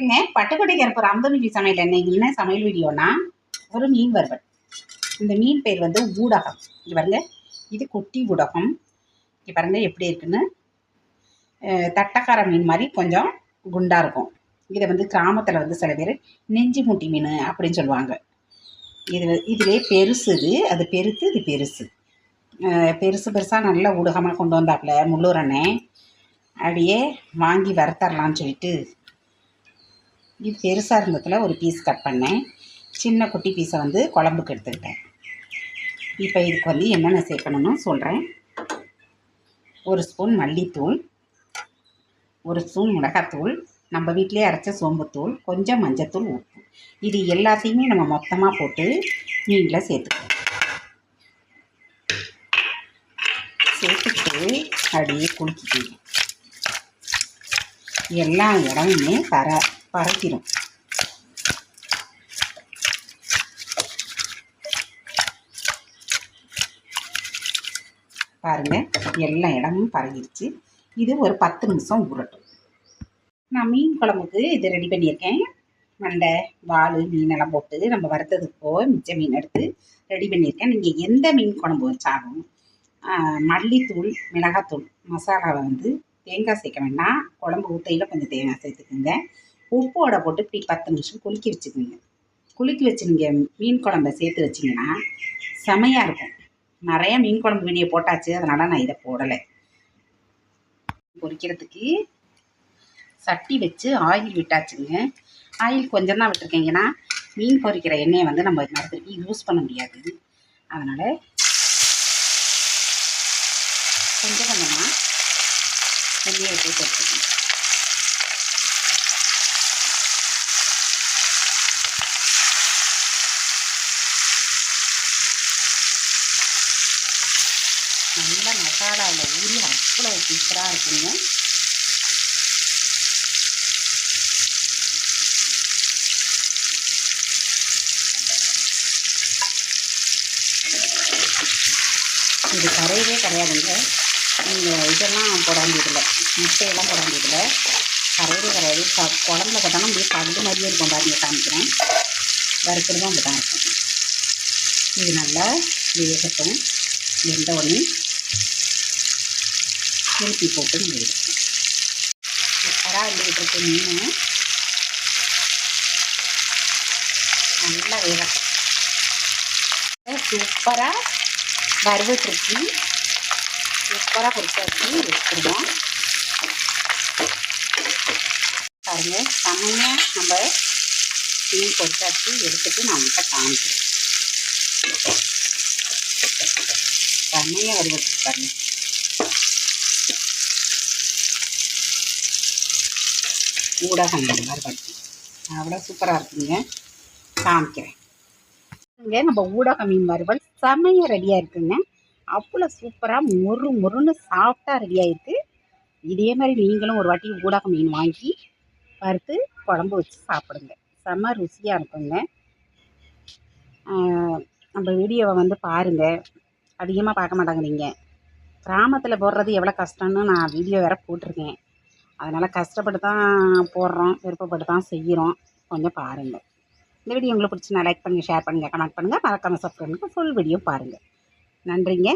வணக்கங்க பட்டுக்கோட்டை கருப்பு ராமதமிழி சமையல் என்ன? என்ன சமையல் வீடியோனா ஒரு மீன் வறுவல். இந்த மீன் பேர் வந்து ஊடகம். இங்கே பாருங்க. இது குட்டி ஊடகம். இங்கே பாருங்க எப்படி இருக்குன்னு. தட்டக்கார மீன் மாதிரி கொஞ்சம் குண்டாக இருக்கும். இதை வந்து கிராமத்தில் வந்து சில பேர் நெஞ்சு மூட்டி மீன் அப்படின்னு சொல்லுவாங்க. இது இதுவே பெருசு இது அது பெருத்து இது பெருசு. பெருசு பெருசாக நல்ல ஊடகமாக கொண்டு வந்தாப்புல முள்ளூர் அண்ணன் அப்படியே வாங்கி வறுத்தரலான்னு சொல்லிட்டு இது பெருசாக இருந்ததில் ஒரு பீஸ் கட் பண்ணேன். சின்ன குட்டி பீஸை வந்து குழம்புக்கு எடுத்துக்கிட்டேன். இப்போ இதுக்கு வந்து என்னென்ன சேர்க்கணும்னு சொல்கிறேன் ஒரு ஸ்பூன் மல்லித்தூள் ஒரு ஸ்பூன் மிளகாத்தூள் நம்ம வீட்டிலே அரைச்ச சோம்புத்தூள் கொஞ்சம் மஞ்சத்தூள் உப்பு. இது எல்லாத்தையுமே நம்ம மொத்தமாக போட்டு மீனில் சேர்த்துக்கணும் சேர்த்துட்டு அப்படியே குளிக்கிக்கணும் எல்லா இடமுமே தர பறக்கிடும் பாருங்க எல்லா இடமும் பரகிருச்சு இது ஒரு பத்து நிமிஷம் ஊறட்டும் நான் மீன் குழம்புக்கு இது ரெடி பண்ணியிருக்கேன். மண்டை வால் மீனெல்லாம் போட்டு நம்ம வறுத்ததுக்கு போக மிச்ச மீன் எடுத்து ரெடி பண்ணியிருக்கேன். நீங்கள் எந்த மீன் குழம்பு வச்சாலும் மல்லித்தூள் மிளகாத்தூள் மசாலாவை வந்து தேங்காய் சேர்க்க வேண்டாம். குழம்பு ஊற்றையில் கொஞ்சம் தேங்காய் சேர்த்துக்குங்க. உப்போட போட்டு இப்படி பத்து நிமிஷம் குலுக்கி வச்சுக்கோங்க. குலுக்கி வச்சு நீங்கள் மீன் குழம்ப சேர்த்து வச்சிங்கன்னா செமையாக இருக்கும். நிறைய மீன் குழம்பு வீடியோ போட்டாச்சு அதனால் நான் இதை போடலை. பொரிக்கிறதுக்கு சட்டி வச்சு ஆயில் விட்டாச்சுங்க. ஆயில் கொஞ்சம் தான் விட்டுருக்கீங்கன்னா மீன் பொரிக்கிற எண்ணெயை வந்து நம்ம மறுபடியும் யூஸ் பண்ண முடியாது. அதனால் கொஞ்சம் கொஞ்சமாக எண்ணெயை போட்டு பொரிச்சுக்கணும் நல்ல மசாலாவில் ஊறி அவ்வளோ சூப்பராக இருக்குங்க. இது கரையவே கிடையாதுங்க நீங்கள் இதெல்லாம் போட வேண்டியதில்லை. முட்டையெல்லாம் போட வேண்டியதில்லை. கரையவே கிடையாது ச குழம்புல பார்த்தாலும் அப்படியே பகுதி மாதிரியே இருக்கும் பாருங்க காமிக்கிறேன். வறுக்கிறதும் அப்படி தான் இருக்கும். இது நல்லா வேகட்டும். வெந்த உடனே திருப்பி போட்டு நம்ம சூப்பராக வெந்துக்கிட்டு இருக்கு மீன். நல்லா வேகம் சூப்பராக வறுவிட்டுருக்கு சூப்பராக பொரிச்சாச்சு எடுத்துருவோம் பாருங்க செம்மையாக நம்ம மீன் பொரிச்சாச்சு. எடுத்துட்டு நான் உங்கள்கிட்ட காமிக்கிறேன். செம்மையாக வறுவட்டுருக்கு பாருங்க ஊடகம் வறுவல் அவ்வளோ சூப்பராக இருக்குங்க. காமிக்கிறேன். இங்கே நம்ம ஊடக மீன் வறுவல் செமையாக ரெடியாக இருக்குங்க அவ்வளோ சூப்பராக மொறு மொறுன்னு சாஃப்டாக ரெடியாக இருக்குது இதே மாதிரி நீங்களும் ஒரு வாட்டி ஊடக மீன் வாங்கி வறுத்து குழம்பு வச்சு சாப்பிடுங்க. செம்ம ருசியாக இருக்குங்க. நம்ம வீடியோவை வந்து பாருங்கள் அதிகமாக பார்க்க மாட்டாங்க நீங்கள் கிராமத்தில் போடுறது எவ்வளோ கஷ்டம்னு நான் வீடியோ வேறு போட்டிருக்கேன். அதனால் கஷ்டப்பட்டு தான் போடுறோம் விருப்பப்பட்டு தான் செய்கிறோம் கொஞ்சம் பாருங்கள் இந்த வீடியோ உங்களுக்கு பிடிச்சினா லைக் பண்ணுங்கள் ஷேர் பண்ணுங்கள் கமெண்ட் பண்ணுங்கள் மறக்காமல் சப்ஸ்கிரைப் பண்ணுங்கள் ஃபுல் வீடியோ பாருங்கள் நன்றிங்க.